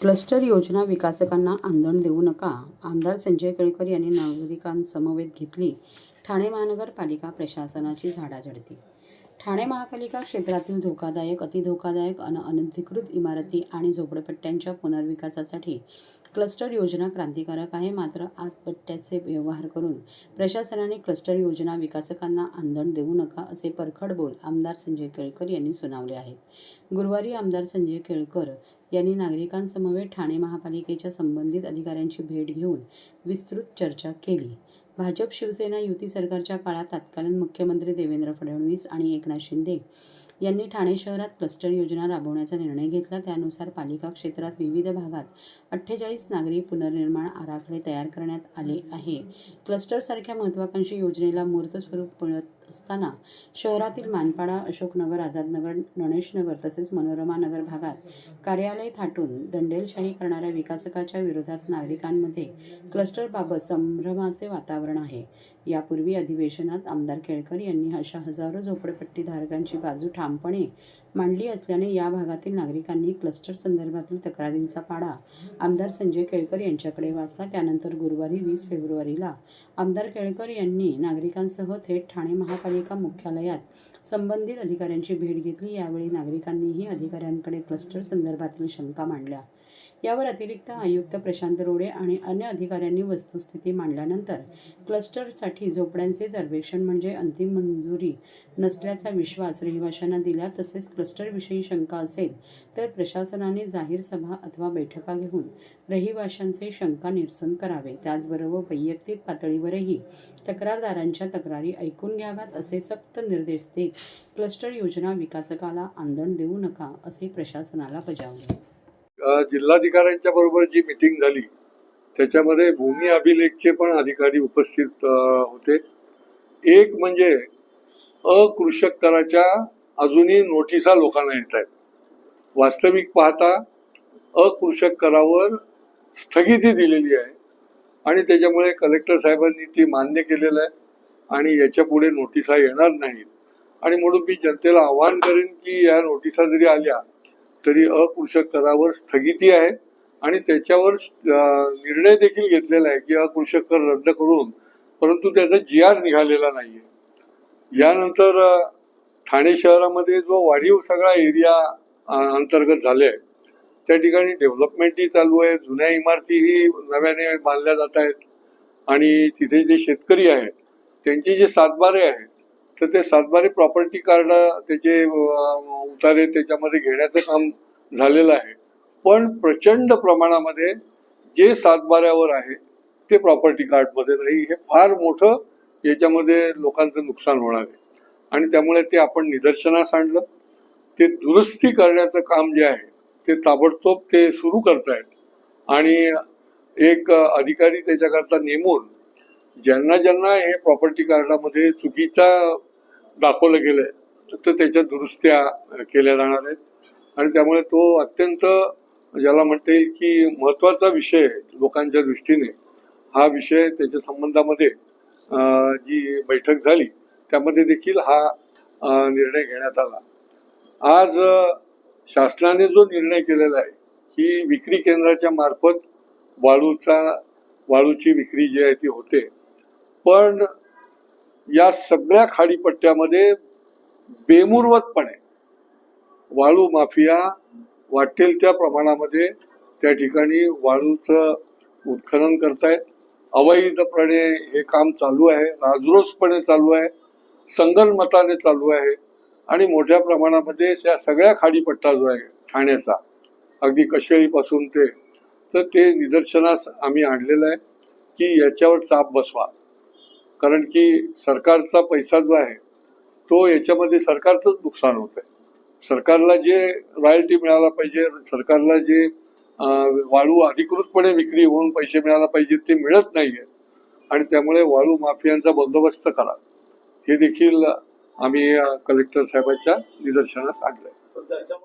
Cluster योजना विकासकांना आंदोलन देऊ नका आमदार संजय केळकर यांनी नागरिकांसमवेत घेतली. ठाणे महानगरपालिका प्रशासनाची झाडाझडती ठाणे महापालिका क्षेत्रातील धोकादायक अतिधोकादायक अन अनधिकृत इमारती आणि झोपडपट्ट्यांच्या पुनर्विकासासाठी क्लस्टर योजना क्रांतिकारक आहे. मात्र आतपट्ट्याचे व्यवहार करून प्रशासनाने क्लस्टर योजना विकासकांना आंदण देऊ नका असे परखड बोल आमदार संजय केळकर यांनी सुनावले आहेत. गुरुवारी आमदार संजय केळकर यांनी नागरिकांसमवेत ठाणे महापालिकेच्या संबंधित अधिकाऱ्यांची भेट घेऊन विस्तृत चर्चा केली. भाजप शिवसेना युती सरकारच्या काळात तत्कालीन मुख्यमंत्री देवेंद्र फडणवीस आणि एकनाथ शिंदे यांनी ठाणे शहरात क्लस्टर योजना राबवण्याचा निर्णय घेतला. त्यानुसार पालिका क्षेत्रात विविध भागात अठ्ठेचाळीस नागरी पुनर्निर्माण आराखडे तयार करण्यात आले आहे. क्लस्टरसारख्या महत्त्वाकांक्षी योजनेला मूर्त स्वरूप मिळत असताना शहरातील मानपाडा अशोकनगर आझादनगर गणेशनगर तसेच मनोरमा नगर भागात कार्यालय थाटून दंडेलशाही करणाऱ्या विकासकाच्या विरोधात नागरिकांमध्ये क्लस्टरबाबत संभ्रमाचे वातावरण आहे. यापूर्वी अधिवेशनात आमदार केळकर यांनी अशा हजारो झोपडपट्टी धारकांची बाजू ठामपणे मांडली असल्याने या भागातील नागरिकांनी क्लस्टर संदर्भातील तक्रारींचा पाडा. आमदार संजय केळकर यांच्याकडे वाचला. त्यानंतर गुरुवारी वीस फेब्रुवारीला आमदार केळकर यांनी नागरिकांसह थेट ठाणे महापालिका मुख्यालयात संबंधित अधिकाऱ्यांची भेट घेतली. यावेळी नागरिकांनीही अधिकाऱ्यांकडे क्लस्टर संदर्भातील शंका मांडल्या. यावर अतिरिक्त आयुक्त प्रशांत रोडे आणि अन्य अधिकाऱ्यांनी वस्तुस्थिती मांडल्यानंतर क्लस्टरसाठी झोपड्यांचे सर्वेक्षण म्हणजे अंतिम मंजुरी नसल्याचा विश्वास रहिवाशांना दिला तसेच क्लस्टरविषयी शंका असेल तर प्रशासनाने जाहीर सभा अथवा बैठका घेऊन रहिवाशांचे शंका निरसन करावे. त्याचबरोबर वैयक्तिक पातळीवरही तक्रारदारांच्या तक्रारी ऐकून घ्याव्यात असे सक्त निर्देश देत क्लस्टर योजना विकासकाला आंदण देऊ नका असे प्रशासनाला बजावले. जिल्हाधिकाऱ्यांच्या बरोबर जी मिटिंग झाली त्याच्यामध्ये भूमी अभिलेखचे पण अधिकारी उपस्थित होते. एक म्हणजे अकृषक कराच्या अजूनही नोटिसा लोकांना येत आहेत. वास्तविक पाहता अकृषक करावर स्थगिती दिलेली आहे आणि त्याच्यामुळे कलेक्टर साहेबांनी ती मान्य केलेलं आहे आणि याच्यापुढे नोटिसा येणार नाहीत. आणि म्हणून मी जनतेला आवाहन करेन की या नोटिसा जरी आल्या तरी अकृषक करावर स्थगिती आहे आणि त्याच्यावर निर्णय देखील घेतलेला आहे की अकृषक कर रद्द करून परंतु त्याचा जी आर निघालेला नाहीये. यानंतर ठाणे शहरामध्ये जो वाढीव सगळा एरिया अंतर्गत झाले आहे त्या ठिकाणी डेव्हलपमेंटही चालू आहे जुन्या इमारतीही नव्याने बांधल्या जात आहेत आणि तिथे जे शेतकरी आहेत त्यांचे जे सातबारे आहेत तर ते सातबारे प्रॉपर्टी कार्ड त्याचे उतारे त्याच्यामध्ये घेण्याचं काम झालेलं आहे. पण प्रचंड प्रमाणामध्ये जे सातबाऱ्यावर आहे ते प्रॉपर्टी कार्डमध्ये नाही. हे फार मोठं याच्यामध्ये लोकांचं नुकसान होणार आहे. आणि त्यामुळे ते आपण निदर्शनास आणलं. ते दुरुस्ती करण्याचं काम जे आहे ते ताबडतोब ते सुरू करतायत. आणि एक अधिकारी त्याच्याकरता नेमून ज्यांना ज्यांना हे प्रॉपर्टी कार्डामध्ये चुकीचा दाखवलं गेलंय तर त्याच्या दुरुस्त्या केल्या जाणार आहेत. आणि त्यामुळे तो अत्यंत ज्याला म्हणता येईल की महत्त्वाचा विषय लोकांच्या दृष्टीने हा विषय त्याच्या संबंधामध्ये जी बैठक झाली त्यामध्ये देखील हा निर्णय घेण्यात आला. आज शासनाने जो निर्णय केलेला आहे की विक्री केंद्राच्या मार्फत वाळूचा वाळूची विक्री जी आहे ती होते पण या सगळ्या खाडीपट्ट्यामध्ये बेमुरवतपणे वाळू माफिया वाटेल त्या प्रमाणामध्ये त्या ठिकाणी वाळूचं उत्खनन करतायत. अवैधपणे हे काम चालू आहे राजरोसपणे चालू आहे संगनमताने चालू आहे आणि मोठ्या प्रमाणामध्ये त्या सगळ्या खाडीपट्टा जो आहे ठाण्याचा अगदी कशेळीपासून ते तर ते निदर्शनास आम्ही आणलेलं आहे की याच्यावर चाप बसवा. कारण की सरकारचा पैसा जो आहे तो याच्यामध्ये सरकारचंच नुकसान होत आहे सरकारला जे रॉयल्टी मिळायला पाहिजे सरकारला जे वाळू अधिकृतपणे विक्री होऊन पैसे मिळायला पाहिजे ते मिळत नाही आहे आणि त्यामुळे वाळू माफियांचा बंदोबस्त करा. हे देखील आम्ही कलेक्टर साहेबांच्या निदर्शनास आणलं आहे